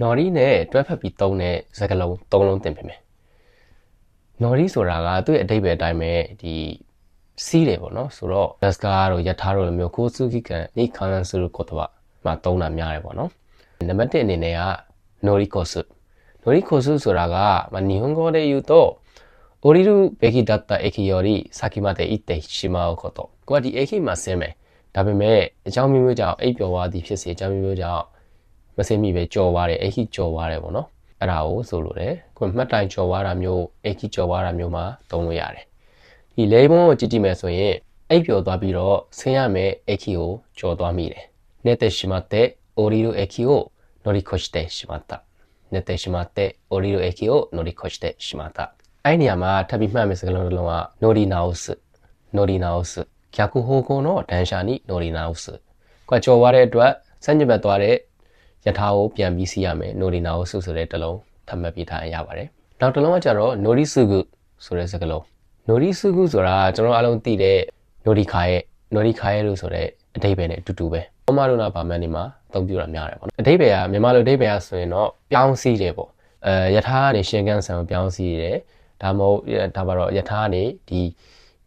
နော်ဒီနဲ့တွဲဖက်ပြီးသုံးတဲ့စကားလုံးသုံးလုံးသင်ပေးမယ်နော်ဒီဆိုတာကသူ့ရဲ့အဓိပ္ပာယ်အတိုင်းပဲဒီစီးတယ်ပေါ့နော်ဆိုတော့ desk တို့ယထာတို့လိုမျိုးကိုစုခိကန်နိခန္ဆရုことはမှာသုံးတာများတယ်ပေါ့နော်နံပါတ်1အနေနဲ့က nori kosu nori kosu ဆိုတာကまあ日本語で言うと降りるべきだった駅より先まで行ってしまうことကိုကဒီ駅မှာဆင်းမယ်ဒါပေမဲ့အကြောင်းမျိုးမျိုးကြောင့်အိပ်ပျော်သွားသည်ဖြစ်စေအကြောင်းမျိုးမျိုးကြောင့် မဆင်းမိပဲကြော်သွားတယ်駅ကြော်သွားတယ်ပေါ့နော်အဲ့ဒါကိုဆိုလို့တယ်ကိုမှတ်တိုင်ကြော်သွားတာမျိုး駅ကြော်သွားတာမျိုးမှာသုံးလို့ရတယ်ဒီလေးဘုံကိုကြည့်ကြည့်မယ်ဆိုရင်အိပ်ပျော်သွားပြီးတော့ဆင်းရမယ်駅ကိုကြော်သွားမိတယ်寝てしまって降りる駅を乗り越してしまった寝てしまって降りる駅を乗り越してしまったအဲ့ဒီနေရာမှာထပ်ပြီးမှတ်မယ်စကားလုံးတစ်လုံးက nori naos nori naos 逆方向の電車に乗り直すကွာကြော်သွားတဲ့အတွက်စัญญဘက်သွားတဲ့ ယထာကိုပြန်ပြီးစီးရမယ် nori naos ဆိုတဲ့တစ်လုံးထပ်မှတ်ပြီးထားရပါတယ်နောက်တစ်လုံးကကျတော့ nori sugu ဆိုတဲ့စကားလုံး nori sugu ဆိုတာကျွန်တော်အားလုံးသိတဲ့ nori kae nori kae လို့ဆိုတဲ့အဓိပ္ပာယ်နဲ့အတူတူပဲပမာတို့နာဗာမန်နေမှာအသုံးပြုတာများတယ်ပေါ့နော်အဓိပ္ပာယ်ကမြန်မာလိုအဓိပ္ပာယ်ကဆိုရင်တော့ပြောင်းစီးတယ်ပေါ့အဲယထာကနေရှင်ကန်ဆန်ကိုပြောင်းစီးတယ်ဒါမဟုတ်ဒါပါတော့ယထာကနေဒီ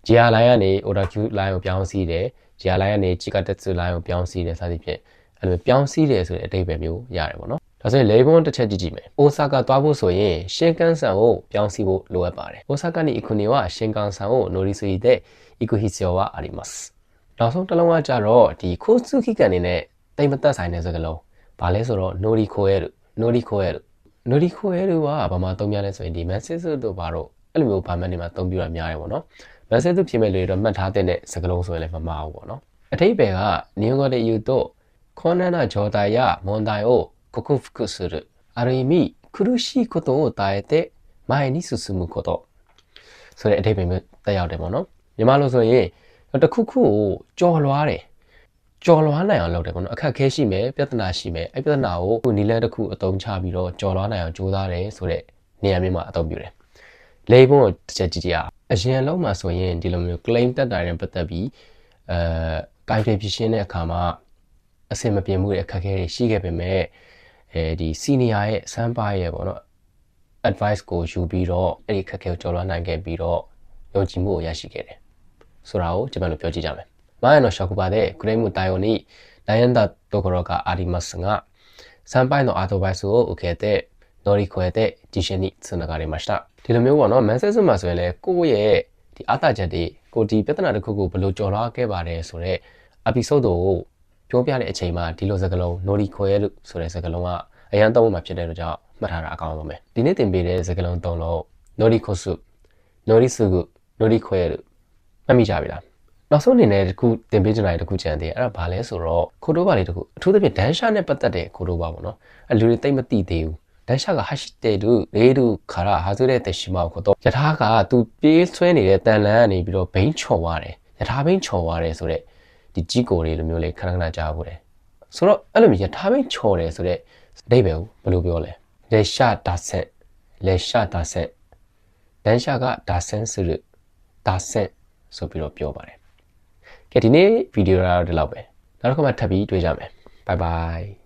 GR line ကနေ order queue line ကိုပြောင်းစီးတယ် GR line ကနေ Chikatetsu line ကိုပြောင်းစီးတယ်စသဖြင့် အဲ့လိုပြောင်းစည်းတယ်ဆိုတဲ့အတိတ်ပဲမျိုးရတယ်ပေါ့နော်ဒါဆိုရင်လေဘွန်တစ်ချက်ကြည့်ကြည့်မယ်။အိုဆာကာသွားဖို့ဆိုရင်ရှင်ကန်ဆန်ကိုပြောင်းစီဖို့လိုအပ်ပါတယ်။အိုဆာကာနီအခွန်နေဝရှင်ကန်ဆန်ကိုနိုရီဆိုရတဲ့အီကိုဟီဆီယောဝအာရီမတ်စ်။နောက်ဆုံးတစ်လုံးကကြတော့ဒီခိုစုခိကန်နေနဲ့တိမ်မသက်ဆိုင်တဲ့စကားလုံး။ဘာလဲဆိုတော့နိုရီခိုရဲလို့နိုရီခိုရဲလို့နိုရီခိုရဲလို့ကဘာမှသုံးပြလဲဆိုရင်ဒီမန်စစ်စုတို့ဘာတော့အဲ့လိုမျိုးဗာမန်တွေမှာသုံးပြတာများတယ်ပေါ့နော်။မန်စစ်စုဖြစ်မဲ့လူတွေတော့မှတ်ထားတဲ့စကားလုံးဆိုရင်လည်းမမှားဘူးပေါ့နော်။အထိပယ်ကနီယွန်ဂေါ်တေယူတို့ 困難な状態や問題を克服する。ある意味、苦しいことを耐えて前に進むこと。それအထိပ္ပယ်မျိုးတက်ရောက်တယ်ပေါ့နော်။ညီမလို့ဆိုရင်တခုခုကိုကြော်လွားတယ်။ကြော်လွားနိုင်အောင်လုပ်တယ်ပေါ့နော်။အခက်ခဲရှိမယ်၊ပြဿနာရှိမယ်။အဲ့ပြဿနာကိုနီလန်းတစ်ခုအသုံးချပြီးတော့ကြော်လွားနိုင်အောင်ကြိုးစားတယ်ဆိုတဲ့နေရာမျိုးမှာအသုံးပြုတယ်။လေဘုံကိုတစ်ချက်ကြည့်ကြည့်ရအောင်။အရင်လုံးမှာဆိုရင်ဒီလိုမျိုး claim တက်တာရင်ပတ်သက်ပြီးအဲကိုင်တွေဖြစ်ရှင်းတဲ့အခါမှာ အဆင်မပြေမှုတွေအခက်အခဲတွေရှိခဲ့ပေမဲ့အဲဒီ senior ရဲ့ sampa ရဲ့ပေါ့နော် advice ကိုယူပြီးတော့အဲ့ဒီခက်ခဲကိုကျော်လွှားနိုင်ခဲ့ပြီးတော့ယုံကြည်မှုကိုရရှိခဲ့တယ်ဆိုတာကိုကျွန်တော်ပြောကြည့်ကြမယ်။မာယန်တော်ရှောကူပါတဲ့ဂရိတ်မှုတိုင်ယုန်ဤနိုင်ငံသားတို့ကရောကအာဒီမတ်ငါစံပိုင်တော်အာတိုဘိုက်ဆိုကိုခဲ့တဲ့နော်ရီခွဲတဲ့ဂျီရှင်နီစနကရီမတ်တာဒီလိုမျိုးပေါ့နော်မန်ချက်စတာမှာဆိုရင်လည်းကိုယ့်ရဲ့ဒီအတားချက်တွေကိုဒီပြဿနာတစ်ခုကိုဘယ်လိုကျော်လွှားခဲ့ပါတယ်ဆိုတော့ episode ကို ပြောပြတဲ့အချိန်မှာဒီလိုစကားလုံး nori ခေါ်ရလို့ဆိုတဲ့စကားလုံးကအရန်သုံးမှဖြစ်တဲ့အတွက်ကြောင့်မှတ်ထားတာအကောင်းဆုံးပဲဒီနေ့သင်ပေးတဲ့စကားလုံးသုံးလုံး nori kosu nori sugu nori ခေါ်ရလို့မှတ်မိကြပြီလားနောက်ဆုံးအနေနဲ့တခုသင်ပေးချင်တာတခုကြံသေးတယ်အဲ့ဒါဘာလဲဆိုတော့ခိုတိုဘာလေးတခုအထူးသဖြင့်ဒန်ရှာနဲ့ပတ်သက်တဲ့ခိုတိုဘာပေါ့နော်အဲ့လူတွေသိမသိသေးဘူးဒန်ရှာကဟာရှိတဲ့လူလေလူခါရဟာဆိုတဲ့တရှိမောက်ကတော့ယထာကသူပြေးဆွဲနေတဲ့တန်လန်းကနေပြီးတော့ဘိန်းချော်သွားတယ်ယထာဘိန်းချော်သွားတယ်ဆိုတော့ ဒီကြီးကိုတွေလိုမျိုးလေးခဏခဏကြားဖို့တယ်ဆိုတော့အဲ့လိုမျိုးယထာဘိန်းချော်တယ်ဆိုတော့အဓိပ္ပာယ်ကိုဘယ်လိုပြောလဲလေရှာဒါဆက်လေရှာဒါဆက်ဒန်ရှာကဒါဆန်ဆိုလို့ဒါဆက်ဆိုပြီးတော့ပြောပါတယ်ကဲဒီနေ့ဗီဒီယိုကတော့ဒီလောက်ပဲနောက်တစ်ခါမှထပ်ပြီးတွေ့ကြမယ်ဘိုင်ဘိုင်